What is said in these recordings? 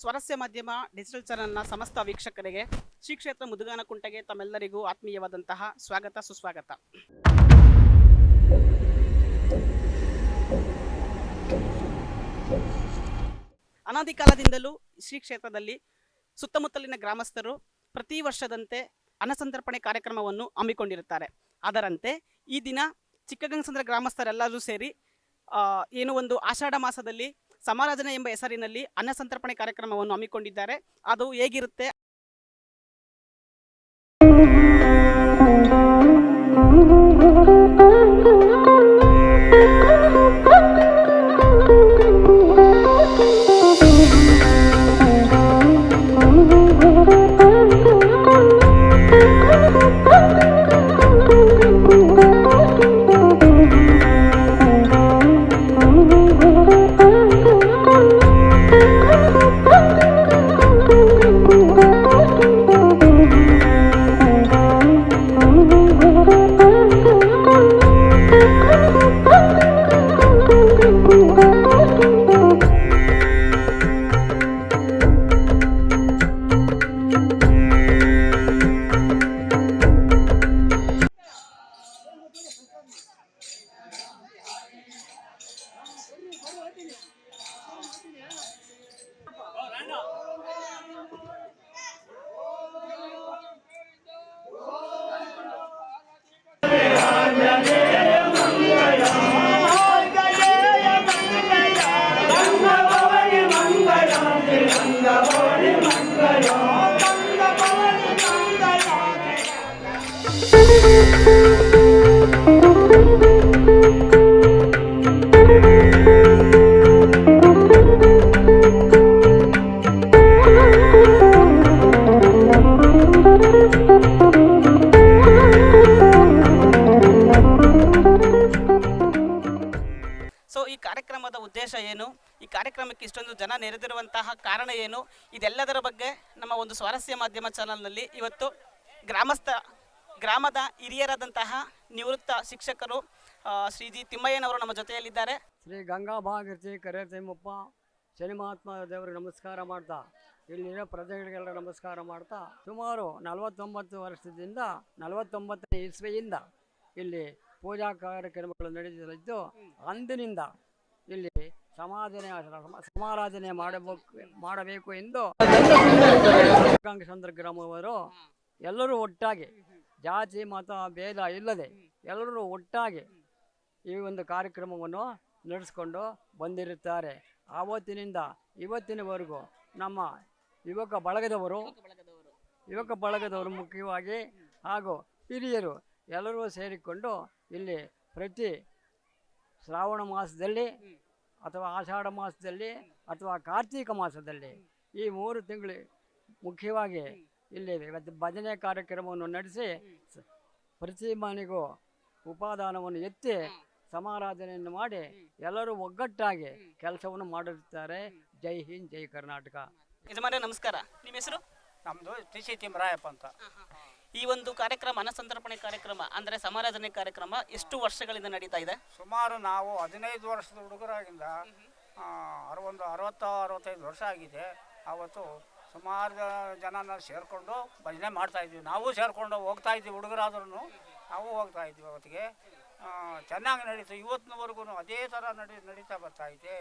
ಸ್ವರಸ್ಯ ಮಾಧ್ಯಮ, ಡಿಜಿಟಲ್ ಚಾನಲ್ನ ಸಮಸ್ತ ವೀಕ್ಷಕರಿಗೆ ಶ್ರೀ ಕ್ಷೇತ್ರ ಮುದುಗಾನ ಕುಂಟೆಗೆ ತಮ್ಮೆಲ್ಲರಿಗೂ ಆತ್ಮೀಯವಾದಂತಹ ಸ್ವಾಗತ, ಸುಸ್ವಾಗತ. ಅನಾದಿ ಕಾಲದಿಂದಲೂ ಶ್ರೀ ಕ್ಷೇತ್ರದಲ್ಲಿ ಸುತ್ತಮುತ್ತಲಿನ ಗ್ರಾಮಸ್ಥರು ಪ್ರತಿ ವರ್ಷದಂತೆ ಅನ್ನಸಂತರ್ಪಣೆ ಕಾರ್ಯಕ್ರಮವನ್ನು ಹಮ್ಮಿಕೊಂಡಿರುತ್ತಾರೆ. ಅದರಂತೆ ಈ ದಿನ ಚಿಕ್ಕಗಂಗಸಂದ್ರ ಗ್ರಾಮಸ್ಥರೆಲ್ಲರೂ ಸೇರಿ ಏನು ಒಂದು ಆಷಾಢ ಮಾಸದಲ್ಲಿ ಸಮಾರಾಧನೆ ಎಂಬ ಹೆಸರಿನಲ್ಲಿ ಅನ್ನಸಂತರ್ಪಣೆ ಕಾರ್ಯಕ್ರಮವನ್ನು ಹಮ್ಮಿಕೊಂಡಿದ್ದಾರೆ. ಅದು ಹೇಗಿರುತ್ತೆ? ಕಾರ್ಯಕ್ರಮಕ್ಕೆ ಇಷ್ಟೊಂದು ಜನ ನೆರೆದಿರುವಂತಹ ಕಾರಣ ಏನು? ಇದೆಲ್ಲದರ ಬಗ್ಗೆ ನಮ್ಮ ಒಂದು ಸ್ವಾರಸ್ಯ ಮಾಧ್ಯಮ ಚಾನಲ್ನಲ್ಲಿ ಇವತ್ತು ಗ್ರಾಮಸ್ಥ, ಗ್ರಾಮದ ಹಿರಿಯರಾದಂತಹ ನಿವೃತ್ತ ಶಿಕ್ಷಕರು ಶ್ರೀ ಜಿ ತಿಮ್ಮಯ್ಯನವರು ನಮ್ಮ ಜೊತೆಯಲ್ಲಿದ್ದಾರೆ. ಶ್ರೀ ಗಂಗಾ ಭಾಗೀರಥಿ ಕರೆ ತಿಮ್ಮಪ್ಪ ಶನಿ ಮಹಾತ್ಮ ದೇವರಿಗೆ ನಮಸ್ಕಾರ ಮಾಡ್ತಾ ಇಲ್ಲಿರೋ ಪ್ರಜೆಗಳಿಗೆಲ್ಲ ನಮಸ್ಕಾರ ಮಾಡ್ತಾ, ಸುಮಾರು ನಲವತ್ತೊಂಬತ್ತು ವರ್ಷದಿಂದ ನಲವತ್ತೊಂಬತ್ತನೇ ಇಸ್ವಿಯಿಂದ ಇಲ್ಲಿ ಪೂಜಾ ಕಾರ್ಯಕ್ರಮಗಳು ನಡೆಯುತ್ತಿದ್ದು ಅಂದಿನಿಂದ ಇಲ್ಲಿ ಸಮಾಧಾನ ಸಮಾರಾಧನೆ ಮಾಡಬೇಕು ಮಾಡಬೇಕು ಎಂದು ಚಂದ್ರ ಗ್ರಾಮವರು ಎಲ್ಲರೂ ಒಟ್ಟಾಗಿ ಜಾತಿ, ಮತ, ಭೇದ ಇಲ್ಲದೆ ಎಲ್ಲರೂ ಒಟ್ಟಾಗಿ ಈ ಒಂದು ಕಾರ್ಯಕ್ರಮವನ್ನು ನಡೆಸ್ಕೊಂಡು ಬಂದಿರುತ್ತಾರೆ. ಆವತ್ತಿನಿಂದ ಇವತ್ತಿನವರೆಗೂ ನಮ್ಮ ಯುವಕ ಬಳಗದವರು ಯುವಕ ಬಳಗದವರು ಮುಖ್ಯವಾಗಿ ಹಾಗೂ ಹಿರಿಯರು ಎಲ್ಲರೂ ಸೇರಿಕೊಂಡು ಇಲ್ಲಿ ಪ್ರತಿ ಶ್ರಾವಣ ಮಾಸದಲ್ಲಿ ಅಥವಾ ಆಷಾಢ ಮಾಸದಲ್ಲಿ ಅಥವಾ ಕಾರ್ತೀಕ ಮಾಸದಲ್ಲಿ ಈ ಮೂರು ತಿಂಗಳು ಮುಖ್ಯವಾಗಿ ಇಲ್ಲಿ ಇವತ್ತು ಭಜನೆ ಕಾರ್ಯಕ್ರಮವನ್ನು ನಡೆಸಿ ಪ್ರತಿ ಮನೆಗೂ ಉಪಾದಾನವನ್ನು ಎತ್ತಿ ಸಮಾರಾಧನೆಯನ್ನು ಮಾಡಿ ಎಲ್ಲರೂ ಒಗ್ಗಟ್ಟಾಗಿ ಕೆಲಸವನ್ನು ಮಾಡಿರುತ್ತಾರೆ. ಜೈ ಹಿಂದ್ ಜೈ ಕರ್ನಾಟಕ. ಯಜಮಾನ ನಮಸ್ಕಾರ. ನಿಮ್ಮ ಹೆಸರು? ನಮ್ಮದು ಸಿ ತಿಮ್ಮರಾಯಪ್ಪ ಅಂತ. ಈ ಒಂದು ಕಾರ್ಯಕ್ರಮ, ಅನಸಂತರ್ಪಣೆ ಕಾರ್ಯಕ್ರಮ, ಅಂದರೆ ಸಮಾರಾಧನೆ ಕಾರ್ಯಕ್ರಮ ಎಷ್ಟು ವರ್ಷಗಳಿಂದ ನಡೀತಾ ಇದೆ? ಸುಮಾರು ನಾವು ಹದಿನೈದು ವರ್ಷದ ಹುಡುಗರಾಗಿಂದ ಅರವೊಂದು ಅರವತ್ತು ಅರವತ್ತೈದು ವರ್ಷ ಆಗಿದೆ. ಆವತ್ತು ಸುಮಾರು ಜನನ ಸೇರಿಕೊಂಡು ಭಜನೆ ಮಾಡ್ತಾ ಇದ್ವಿ. ನಾವು ಸೇರಿಕೊಂಡು ಹೋಗ್ತಾ ಇದ್ವಿ ಹುಡುಗರಾದ್ರೂ ನಾವು ಹೋಗ್ತಾ ಇದ್ವಿ ಅವತ್ತಿಗೆ. ಚೆನ್ನಾಗಿ ನಡೀತು. ಇವತ್ತಿನವರೆಗೂ ಅದೇ ಥರ ನಡಿ, ನಡೀತಾ ಬರ್ತಾ ಐತೆ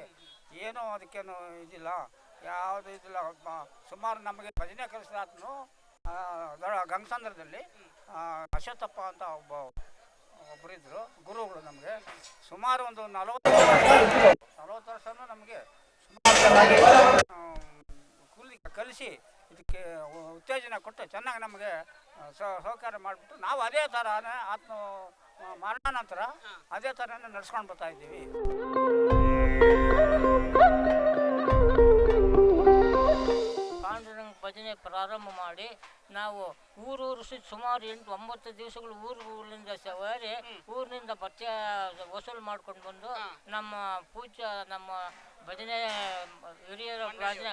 ಏನೂ ಅದಕ್ಕೇನು ಇದಿಲ್ಲ. ಯಾವುದು ಇದಿಲ್ಲ ಸುಮಾರು ನಮಗೆ ಭಜನೆ ಕಲಿಸಿದಾತನು ಗಂಗಸಂದ್ರದಲ್ಲಿ ಅಶ್ವತ್ಥಪ್ಪ ಅಂತ ಒಬ್ಬ ಒಬ್ಬರಿದ್ದರು ಗುರುಗಳು ನಮಗೆ. ಸುಮಾರು ಒಂದು ನಲವತ್ತು ನಲವತ್ತು ವರ್ಷನೂ ನಮಗೆ ಕೂಲಿ ಕಲಿಸಿ ಇದಕ್ಕೆ ಉತ್ತೇಜನ ಕೊಟ್ಟು ಚೆನ್ನಾಗಿ ನಮಗೆ ಸಹಕಾರ ಮಾಡಿಬಿಟ್ಟು ನಾವು ಅದೇ ಥರನೇ ಆತ್ಮ ಮರಣಾನಂತರ ಅದೇ ಥರನೇ ನಡ್ಸ್ಕೊಂಡು ಬರ್ತಾ ಇದ್ದೀವಿ. ಭಜನೆ ಪ್ರಾರಂಭ ಮಾಡಿ ನಾವು ಊರೂರು ಸುತ್ತ ಸುಮಾರು ಎಂಟು ಒಂಬತ್ತು ದಿವಸಗಳು ಊರು ಊರಿನಿಂದ ಸವಾರಿ ಊರಿನಿಂದ ಪರಿಚಯ ವಸೂಲು ಮಾಡ್ಕೊಂಡು ಬಂದು ನಮ್ಮ ಪೂಜಾ ನಮ್ಮ ಭಜನೆ ಹಿರಿಯರ ಭಜನೆ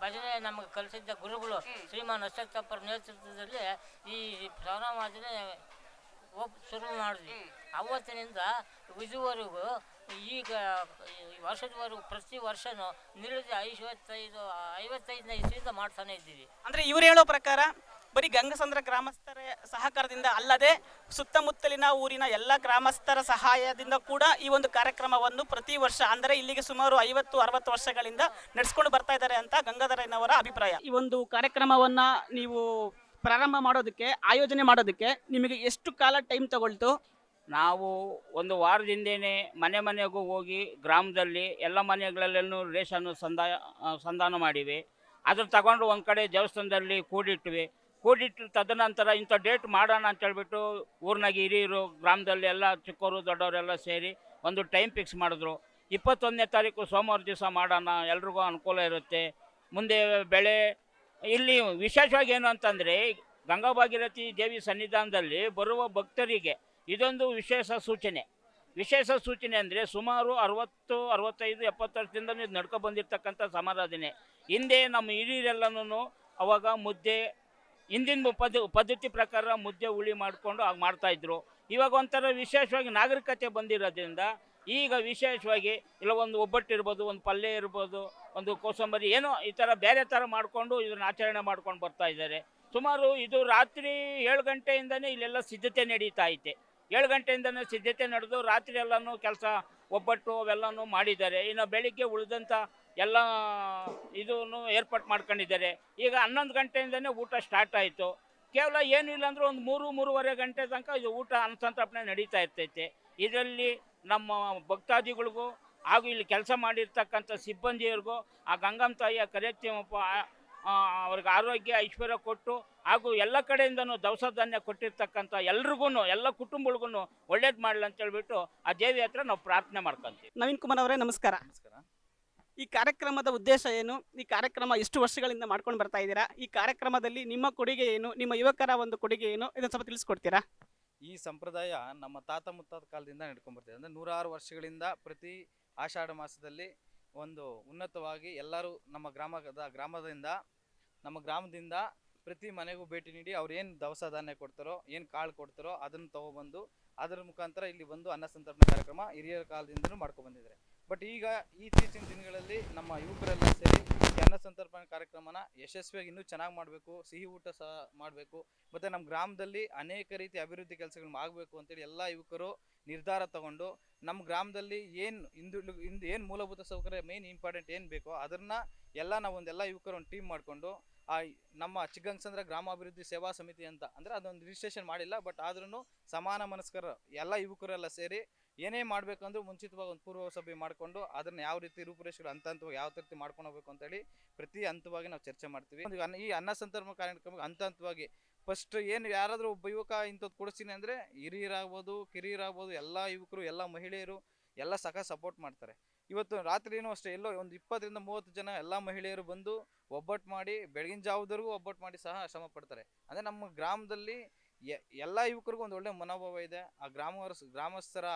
ಭಜನೆ ನಮಗೆ ಕಲಿಸಿದ್ದ ಗುರುಗಳು ಶ್ರೀಮಾನ್ ಅಶೋಕಪ್ಪರ ನೇತೃತ್ವದಲ್ಲಿ ಈ ಪ್ರಾರಂಭ ಹೋಗ್ ಶುರು ಮಾಡಿದ್ವಿ. ಅವತ್ತಿನಿಂದ ಇದುವರೆಗೂ ಈಗ ಈ ವರ್ಷದವರೆಗೂ ಪ್ರತಿ ವರ್ಷನೂ ನಿಲ್ಲದೆ ಐವತ್ತೈದು ಐವತ್ತೈದನೇ ಇಸ್ವಿಯಿಂದ ಮಾಡ್ತಾನೆ ಇದ್ದೀವಿ. ಅಂದ್ರೆ ಇವ್ರು ಹೇಳೋ ಪ್ರಕಾರ ಬರೀ ಗಂಗಸಂದ್ರ ಗ್ರಾಮಸ್ಥರ ಸಹಕಾರದಿಂದ ಅಲ್ಲದೆ ಸುತ್ತಮುತ್ತಲಿನ ಊರಿನ ಎಲ್ಲ ಗ್ರಾಮಸ್ಥರ ಸಹಾಯದಿಂದ ಕೂಡ ಈ ಒಂದು ಕಾರ್ಯಕ್ರಮವನ್ನು ಪ್ರತಿ ವರ್ಷ ಅಂದರೆ ಇಲ್ಲಿಗೆ ಸುಮಾರು ಐವತ್ತು ಅರವತ್ತು ವರ್ಷಗಳಿಂದ ನಡೆಸ್ಕೊಂಡು ಬರ್ತಾ ಇದ್ದಾರೆ ಅಂತ ಗಂಗಾಧರಯ್ಯನವರ ಅಭಿಪ್ರಾಯ. ಈ ಒಂದು ಕಾರ್ಯಕ್ರಮವನ್ನು ನೀವು ಪ್ರಾರಂಭ ಮಾಡೋದಕ್ಕೆ ಆಯೋಜನೆ ಮಾಡೋದಕ್ಕೆ ನಿಮಗೆ ಎಷ್ಟು ಕಾಲ ಟೈಮ್ ತಗೊಳ್ತು? ನಾವು ಒಂದು ವಾರದಿಂದೇನೆ ಮನೆ ಮನೆಗೂ ಹೋಗಿ ಗ್ರಾಮದಲ್ಲಿ ಎಲ್ಲ ಮನೆಗಳಲ್ಲೂ ರೇಷನ್ನು ಸಂದಾ ಸಂಧಾನ ಮಾಡಿವಿ. ಅದ್ರ ತಗೊಂಡು ಒಂದು ಕಡೆ ದೇವಸ್ಥಾನದಲ್ಲಿ ಕೂಡಿಟ್ವಿ. ಕೂಡಿಟ್ಟು ತದನಂತರ ಇಂಥ ಡೇಟ್ ಮಾಡೋಣ ಅಂತ ಹೇಳ್ಬಿಟ್ಟು ಊರಿನಾಗ ಹಿರಿಯರು, ಗ್ರಾಮದಲ್ಲಿ ಎಲ್ಲ ಚಿಕ್ಕವರು ದೊಡ್ಡವರೆಲ್ಲ ಸೇರಿ ಒಂದು ಟೈಮ್ ಫಿಕ್ಸ್ ಮಾಡಿದ್ರು. ಇಪ್ಪತ್ತೊಂದನೇ ತಾರೀಕು ಸೋಮವಾರ ದಿವಸ ಮಾಡೋಣ, ಎಲ್ರಿಗೂ ಅನುಕೂಲ ಇರುತ್ತೆ. ಮುಂದೆ ಬೆಳೆ, ಇಲ್ಲಿ ವಿಶೇಷವಾಗಿ ಏನು ಅಂತಂದರೆ ಗಂಗಾ ಭಾಗೀರಥಿ ದೇವಿ ಸನ್ನಿಧಾನದಲ್ಲಿ ಬರುವ ಭಕ್ತರಿಗೆ ಇದೊಂದು ವಿಶೇಷ ಸೂಚನೆ. ವಿಶೇಷ ಸೂಚನೆ ಅಂದರೆ ಸುಮಾರು ಅರವತ್ತು, ಅರವತ್ತೈದು, ಎಪ್ಪತ್ತು ವರ್ಷದಿಂದ ಇದು ನಡ್ಕೊ ಬಂದಿರತಕ್ಕಂಥ ಸಮಾರಾಧನೆ. ಹಿಂದೆ ನಮ್ಮ ಹಿರಿಯರೆಲ್ಲನೂ ಅವಾಗ ಮುದ್ದೆ, ಹಿಂದಿನ ಪದ್ಧ ಪದ್ಧತಿ ಪ್ರಕಾರ ಮುದ್ದೆ ಹುಳಿ ಮಾಡಿಕೊಂಡು ಆಗ ಮಾಡ್ತಾಯಿದ್ರು ಇವಾಗ ಒಂಥರ ವಿಶೇಷವಾಗಿ ನಾಗರಿಕತೆ ಬಂದಿರೋದ್ರಿಂದ ಈಗ ವಿಶೇಷವಾಗಿ ಇಲ್ಲ ಒಂದು ಒಬ್ಬಟ್ಟು ಇರ್ಬೋದು, ಒಂದು ಪಲ್ಯ ಇರ್ಬೋದು, ಒಂದು ಕೋಸಂಬರಿ, ಏನೋ ಈ ಥರ ಬೇರೆ ಥರ ಮಾಡಿಕೊಂಡು ಇದನ್ನು ಆಚರಣೆ ಮಾಡ್ಕೊಂಡು ಬರ್ತಾ ಇದ್ದಾರೆ. ಸುಮಾರು ಇದು ರಾತ್ರಿ ಏಳು ಗಂಟೆಯಿಂದನೇ ಇಲ್ಲೆಲ್ಲ ಸಿದ್ಧತೆ ನಡೀತಾ ಐತೆ. ಏಳು ಗಂಟೆಯಿಂದನೇ ಸಿದ್ಧತೆ ನಡೆದು ರಾತ್ರಿ ಎಲ್ಲನೂ ಕೆಲಸ, ಒಬ್ಬಟ್ಟು ಅವೆಲ್ಲನೂ ಮಾಡಿದ್ದಾರೆ. ಇನ್ನು ಬೆಳಿಗ್ಗೆ ಉಳಿದಂಥ ಎಲ್ಲ ಇದನ್ನು ಏರ್ಪಾಟ್ ಮಾಡ್ಕೊಂಡಿದ್ದಾರೆ. ಈಗ ಹನ್ನೊಂದು ಗಂಟೆಯಿಂದನೇ ಊಟ ಸ್ಟಾರ್ಟ್ ಆಯಿತು. ಕೇವಲ ಏನೂ ಇಲ್ಲ ಅಂದ್ರೆ ಒಂದು ಮೂರು, ಮೂರುವರೆ ಗಂಟೆ ತನಕ ಇದು ಊಟ ಅನುಸಂತರ್ಪಣೆ ನಡೀತಾ ಇರ್ತೈತೆ. ಇದರಲ್ಲಿ ನಮ್ಮ ಭಕ್ತಾದಿಗಳಿಗೂ ಹಾಗೂ ಇಲ್ಲಿ ಕೆಲಸ ಮಾಡಿರ್ತಕ್ಕಂಥ ಸಿಬ್ಬಂದಿಯರಿಗೂ ಆ ಗಂಗಮ್ಮ ತಾಯಿಯ ಕರೆತ್ಯಮಪ್ಪ ಅವ್ರಿಗೆ ಆರೋಗ್ಯ ಐಶ್ವರ್ಯ ಕೊಟ್ಟು ಹಾಗೂ ಎಲ್ಲ ಕಡೆಯಿಂದನೂ ದವಸ ಧಾನ್ಯ ಕೊಟ್ಟಿರ್ತಕ್ಕಂಥ ಎಲ್ರಿಗೂ ಎಲ್ಲ ಕುಟುಂಬಗಳಿಗೂ ಒಳ್ಳೇದು ಮಾಡಲಿ ಅಂತ ಹೇಳ್ಬಿಟ್ಟು ಆ ದೇವಿ ಹತ್ರ ನಾವು ಪ್ರಾರ್ಥನೆ ಮಾಡ್ಕೊಂತೀವಿ. ನವೀನ್ ಕುಮಾರ್ ಅವರೇ ನಮಸ್ಕಾರ. ನಮಸ್ಕಾರ. ಈ ಕಾರ್ಯಕ್ರಮದ ಉದ್ದೇಶ ಏನು? ಈ ಕಾರ್ಯಕ್ರಮ ಎಷ್ಟು ವರ್ಷಗಳಿಂದ ಮಾಡ್ಕೊಂಡು ಬರ್ತಾ ಇದ್ದೀರಾ? ಈ ಕಾರ್ಯಕ್ರಮದಲ್ಲಿ ನಿಮ್ಮ ಕೊಡುಗೆ ಏನು? ನಿಮ್ಮ ಯುವಕರ ಒಂದು ಕೊಡುಗೆ ಏನು? ಇದನ್ನು ಸ್ವಲ್ಪ ತಿಳಿಸ್ಕೊಡ್ತೀರಾ? ಈ ಸಂಪ್ರದಾಯ ನಮ್ಮ ತಾತ ಮುತ್ತಾತ ಕಾಲದಿಂದ ನಡ್ಕೊಂಡು ಬರ್ತಿದೆ ಅಂದರೆ ನೂರಾರು ವರ್ಷಗಳಿಂದ ಪ್ರತಿ ಆಷಾಢ ಮಾಸದಲ್ಲಿ ಒಂದು ಉನ್ನತವಾಗಿ ಎಲ್ಲರೂ ನಮ್ಮ ಗ್ರಾಮದ ಗ್ರಾಮದಿಂದ ನಮ್ಮ ಗ್ರಾಮದಿಂದ ಪ್ರತಿ ಮನೆಗೂ ಭೇಟಿ ನೀಡಿ ಅವ್ರು ಏನು ದವಸ ಧಾನ್ಯ ಕೊಡ್ತಾರೋ, ಏನು ಕಾಳು ಕೊಡ್ತಾರೋ ಅದನ್ನು ತೊಗೊಬಂದು, ಅದರ ಮುಖಾಂತರ ಇಲ್ಲಿ ಬಂದು ಅನ್ನ ಸಂತರ್ಪಣೆ ಕಾರ್ಯಕ್ರಮ ಹಿರಿಯರ ಕಾಲದಿಂದಲೂ ಮಾಡ್ಕೊಂಡು ಬಂದಿದ್ದಾರೆ. ಬಟ್ ಈಗ ಇತ್ತೀಚಿನ ದಿನಗಳಲ್ಲಿ ನಮ್ಮ ಯುವಕರೆಲ್ಲ ಸೇರಿ ಈ ಅನ್ನ ಸಂತರ್ಪಣೆ ಕಾರ್ಯಕ್ರಮನ ಯಶಸ್ವಿಯಾಗಿ ಇನ್ನೂ ಚೆನ್ನಾಗಿ ಮಾಡಬೇಕು, ಸಿಹಿ ಊಟ ಸಹ ಮಾಡಬೇಕು, ಮತ್ತು ನಮ್ಮ ಗ್ರಾಮದಲ್ಲಿ ಅನೇಕ ರೀತಿ ಅಭಿವೃದ್ಧಿ ಕೆಲಸಗಳನ್ನ ಆಗಬೇಕು ಅಂತೇಳಿ ಎಲ್ಲ ಯುವಕರು ನಿರ್ಧಾರ ತಗೊಂಡು ನಮ್ಮ ಗ್ರಾಮದಲ್ಲಿ ಏನು ಇಂದು ಇಂದು ಏನು ಮೂಲಭೂತ ಸೌಕರ್ಯ ಮೇನ್ ಇಂಪಾರ್ಟೆಂಟ್ ಏನು ಬೇಕೋ ಅದನ್ನು ಎಲ್ಲ ನಾವು ಒಂದೆಲ್ಲ ಯುವಕರು ಒಂದು ಟೀಮ್ ಮಾಡಿಕೊಂಡು ಆ ನಮ್ಮ ಚಿಕ್ಕಂಗಸಂದ್ರ ಗ್ರಾಮಾಭಿವೃದ್ಧಿ ಸೇವಾ ಸಮಿತಿ ಅಂತ, ಅಂದರೆ ಅದೊಂದು ರಿಜಿಸ್ಟ್ರೇಷನ್ ಮಾಡಿಲ್ಲ ಬಟ್ ಆದ್ರೂ ಸಮಾನ ಮನಸ್ಕರ, ಎಲ್ಲ ಯುವಕರೆಲ್ಲ ಸೇರಿ ಏನೇ ಮಾಡಬೇಕಂದ್ರೂ ಮುಂಚಿತವಾಗಿ ಒಂದು ಪೂರ್ವ ಸಭೆ ಮಾಡಿಕೊಂಡು ಅದನ್ನು ಯಾವ ರೀತಿ ರೂಪುರೇಷೆಗಳು ಹಂತ ಹಂತವಾಗಿ ಯಾವ ರೀತಿ ಮಾಡ್ಕೊಂಡು ಹೋಗ್ಬೇಕು ಅಂತೇಳಿ ಪ್ರತಿ ಹಂತವಾಗಿ ನಾವು ಚರ್ಚೆ ಮಾಡ್ತೀವಿ. ಈ ಅನ್ನ ಸಂತರ್ಮ ಕಾರ್ಯಕ್ರಮಕ್ಕೆ ಹಂತ ಹಂತವಾಗಿ ಫಸ್ಟ್ ಏನು ಯಾರಾದರೂ ಒಬ್ಬ ಯುವಕ ಇಂಥದ್ದು ಕೊಡಿಸ್ತೀನಿ ಅಂದರೆ ಹಿರಿಯರಾಗ್ಬೋದು, ಕಿರಿಯರಾಗ್ಬೋದು, ಎಲ್ಲ ಯುವಕರು, ಎಲ್ಲ ಮಹಿಳೆಯರು ಎಲ್ಲ ಸಖ ಸಪೋರ್ಟ್ ಮಾಡ್ತಾರೆ. ಇವತ್ತು ರಾತ್ರಿನೂ ಅಷ್ಟೇ, ಎಲ್ಲೋ ಒಂದು ಇಪ್ಪತ್ತರಿಂದ ಮೂವತ್ತು ಜನ ಎಲ್ಲ ಮಹಿಳೆಯರು ಬಂದು ಒಬ್ಬಟ್ಟು ಮಾಡಿ, ಬೆಳಗಿನ ಜಾವದವರೆಗೂ ಒಬ್ಬಟ್ಟು ಮಾಡಿ ಸಹ ಶ್ರಮ ಪಡ್ತಾರೆ. ಅಂದರೆ ನಮ್ಮ ಗ್ರಾಮದಲ್ಲಿ ಎಲ್ಲ ಯುವಕರಿಗೂ ಒಂದು ಒಳ್ಳೆ ಮನೋಭಾವ ಇದೆ. ಆ ಗ್ರಾಮ ಗ್ರಾಮಸ್ಥರ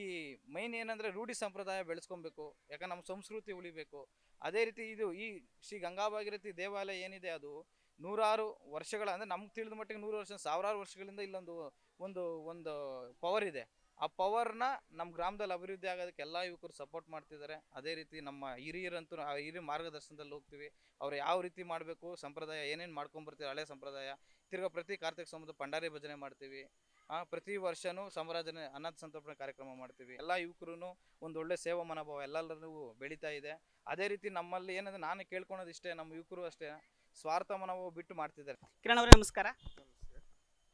ಈ ಮೈನ್ ಏನಂದರೆ ರೂಢಿ ಸಂಪ್ರದಾಯ ಬೆಳೆಸ್ಕೊಬೇಕು ಯಾಕಂದ್ರೆ ನಮ್ಮ ಸಂಸ್ಕೃತಿ ಉಳಿಬೇಕು. ಅದೇ ರೀತಿ ಇದು ಈ ಶ್ರೀ ಗಂಗಾಭಾಗಿರಥಿ ದೇವಾಲಯ ಏನಿದೆ ಅದು ನೂರಾರು ವರ್ಷಗಳ, ಅಂದರೆ ನಮ್ಗೆ ತಿಳಿದ ಮಟ್ಟಿಗೆ ನೂರು ವರ್ಷ, ಸಾವಿರಾರು ವರ್ಷಗಳಿಂದ ಇಲ್ಲೊಂದು, ಒಂದು ಒಂದು ಪವರ್ ಇದೆ. ಆ ಪವರ್ನ ನಮ್ಮ ಗ್ರಾಮದಲ್ಲಿ ಅಭಿವೃದ್ಧಿ ಆಗೋದಕ್ಕೆ ಎಲ್ಲ ಯುವಕರು ಸಪೋರ್ಟ್ ಮಾಡ್ತಿದ್ದಾರೆ. ಅದೇ ರೀತಿ ನಮ್ಮ ಹಿರಿಯರಂತೂ ಆ ಹಿರಿಯ ಮಾರ್ಗದರ್ಶನದಲ್ಲಿ ಹೋಗ್ತೀವಿ. ಅವ್ರು ಯಾವ ರೀತಿ ಮಾಡಬೇಕು, ಸಂಪ್ರದಾಯ ಏನೇನು ಮಾಡ್ಕೊಂಬರ್ತೀವಿ ಹಳೆ ಸಂಪ್ರದಾಯ. ತಿರ್ಗಾ ಪ್ರತಿ ಕಾರ್ತಿಕ ಸಂಬಂಧ ಪಂಡಾರಿ ಭಜನೆ ಮಾಡ್ತೀವಿ. ಪ್ರತಿ ವರ್ಷನೂ ಸಮರಾಜನೆ ಅನಾಥ ಸಂತರ್ಪಣೆ ಕಾರ್ಯಕ್ರಮ ಮಾಡ್ತೀವಿ. ಎಲ್ಲ ಯುವಕರು ಒಂದು ಒಳ್ಳೆ ಸೇವಾ ಮನೋಭಾವ ಎಲ್ಲರಿಗೂ ಬೆಳೀತಾ ಇದೆ. ಅದೇ ರೀತಿ ನಮ್ಮಲ್ಲಿ ಏನಂದ್ರೆ ನಾನು ಕೇಳ್ಕೊಳೋದು ಇಷ್ಟೇ, ನಮ್ಮ ಯುವಕರು ಅಷ್ಟೇ ಸ್ವಾರ್ಥ ಮನೋಭಾವ ಬಿಟ್ಟು ಮಾಡ್ತಿದ್ದಾರೆ. ಕಿರಣ್ ಅವರೇ, ನಮಸ್ಕಾರ.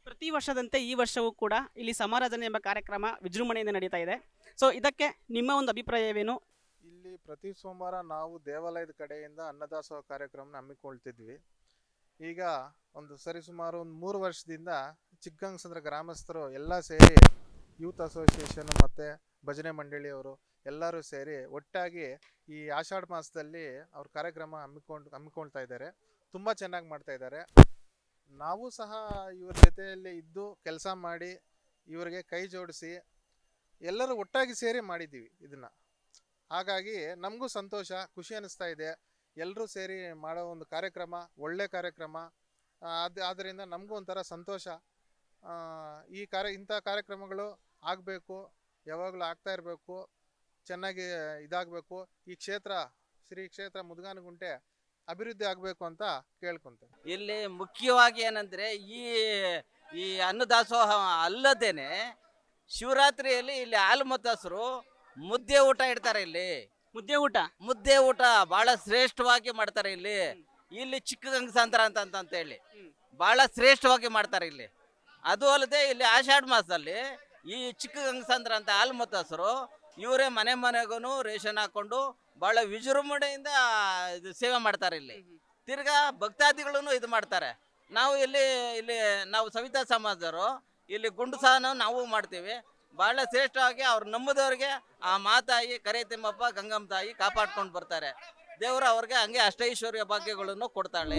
ಪ್ರತಿ ವರ್ಷದಂತೆ ಈ ವರ್ಷವೂ ಕೂಡ ಇಲ್ಲಿ ಸಮಾರಾಧನೆ ಎಂಬ ಕಾರ್ಯಕ್ರಮ ವಿಜೃಂಭಣೆಯಿಂದ ನಡೀತಾ ಇದೆ. ಸೊ ಇದಕ್ಕೆ ನಿಮ್ಮ ಒಂದು ಅಭಿಪ್ರಾಯವೇನು? ಇಲ್ಲಿ ಪ್ರತಿ ಸೋಮವಾರ ನಾವು ದೇವಾಲಯದ ಕಡೆಯಿಂದ ಅನ್ನದಾಸೋಹ ಕಾರ್ಯಕ್ರಮನ ಹಮ್ಮಿಕೊಳ್ತಿದ್ವಿ. ಈಗ ಒಂದು ಸರಿಸುಮಾರು ಒಂದು ಮೂರು ವರ್ಷದಿಂದ ಚಿಕ್ಕಂಗಸಂದ್ರ ಗ್ರಾಮಸ್ಥರು ಎಲ್ಲ ಸೇರಿ ಯೂತ್ ಅಸೋಸಿಯೇಷನ್ ಮತ್ತು ಭಜನೆ ಮಂಡಳಿಯವರು ಎಲ್ಲರೂ ಸೇರಿ ಒಟ್ಟಾಗಿ ಈ ಆಷಾಢ ಮಾಸದಲ್ಲಿ ಅವ್ರ ಕಾರ್ಯಕ್ರಮ ಹಮ್ಮಿಕೊಂಡು ಹಮ್ಮಿಕೊಳ್ತಾ ಇದ್ದಾರೆ. ತುಂಬ ಚೆನ್ನಾಗಿ ಮಾಡ್ತಾ ಇದ್ದಾರೆ. ನಾವು ಸಹ ಇವ್ರ ಜೊತೆಯಲ್ಲಿ ಇದ್ದು ಕೆಲಸ ಮಾಡಿ, ಇವರಿಗೆ ಕೈ ಜೋಡಿಸಿ, ಎಲ್ಲರೂ ಒಟ್ಟಾಗಿ ಸೇರಿ ಮಾಡಿದ್ದೀವಿ ಇದನ್ನ ಹಾಗಾಗಿ ನಮಗೂ ಸಂತೋಷ, ಖುಷಿ ಅನ್ನಿಸ್ತಾ ಇದೆ. ಎಲ್ಲರೂ ಸೇರಿ ಮಾಡೋ ಒಂದು ಕಾರ್ಯಕ್ರಮ, ಒಳ್ಳೆ ಕಾರ್ಯಕ್ರಮ. ಅದು ಆದ್ದರಿಂದ ನಮಗೂ ಒಂಥರ ಸಂತೋಷ. ಈ ಕಾರ್ಯ, ಇಂಥ ಕಾರ್ಯಕ್ರಮಗಳು ಆಗಬೇಕು, ಯಾವಾಗಲೂ ಆಗ್ತಾ ಇರಬೇಕು, ಚೆನ್ನಾಗಿ ಇದಾಗಬೇಕು. ಈ ಕ್ಷೇತ್ರ, ಶ್ರೀ ಕ್ಷೇತ್ರ ಮುದ್ಗಾನಗುಂಟೆ ಅಭಿವೃದ್ಧಿ ಆಗಬೇಕು ಅಂತ ಕೇಳ್ಕೊಂತೇನೆ. ಇಲ್ಲಿ ಮುಖ್ಯವಾಗಿ ಏನಂದ್ರೆ ಈ ಈ ಅನ್ನದಾಸೋಹ ಅಲ್ಲದೇನೆ ಶಿವರಾತ್ರಿಯಲ್ಲಿ ಇಲ್ಲಿ ಹಾಲು ಮತಸ್ರು ಮುದ್ದೆ ಊಟ ಇಡ್ತಾರೆ ಇಲ್ಲಿ. ಮುದ್ದೆ ಊಟ? ಮುದ್ದೆ ಊಟ ಬಹಳ ಶ್ರೇಷ್ಠವಾಗಿ ಮಾಡ್ತಾರೆ ಇಲ್ಲಿ. ಇಲ್ಲಿ ಚಿಕ್ಕ ಗಂಗಸಾಂತರ ಅಂತ ಅಂತ ಅಂತ ಹೇಳಿ. ಬಹಳ ಶ್ರೇಷ್ಠವಾಗಿ ಮಾಡ್ತಾರೆ ಇಲ್ಲಿ. ಅದು ಅಲ್ಲದೆ ಇಲ್ಲಿ ಆಷಾಢ ಮಾಸದಲ್ಲಿ ಈ ಚಿಕ್ಕ ಗಂಗಸಾಂತರ ಅಂತ ಹಾಲು ಮತಸ್ರು ಇವರೇ ಮನೆ ಮನೆಗೂ ರೇಷನ್ ಹಾಕೊಂಡು ಬಹಳ ವಿಜೃಂಭಣೆಯಿಂದ ಇದು ಸೇವೆ ಮಾಡ್ತಾರೆ ಇಲ್ಲಿ. ತಿರ್ಗಾ ಭಕ್ತಾದಿಗಳನ್ನು ಇದು ಮಾಡ್ತಾರೆ. ನಾವು ಇಲ್ಲಿ ಇಲ್ಲಿ ನಾವು ಸವಿತಾ ಸಮಾಜದವರು ಇಲ್ಲಿ ಗುಂಡು ಸಹ ನಾವು ಮಾಡ್ತೀವಿ. ಬಹಳ ಶ್ರೇಷ್ಠವಾಗಿ ಅವ್ರು ನಂಬುದವ್ರಿಗೆ ಆ ಮಾತಾಯಿ ಕರೆ ತಿಮ್ಮಪ್ಪ ಗಂಗಮ್ಮ ತಾಯಿ ಕಾಪಾಡ್ಕೊಂಡು ಬರ್ತಾರೆ. ದೇವರು ಅವ್ರಿಗೆ ಹಂಗೆ ಅಷ್ಟೈಶ್ವರ್ಯ ಭಾಗ್ಯಗಳನ್ನು ಕೊಡ್ತಾಳೆ.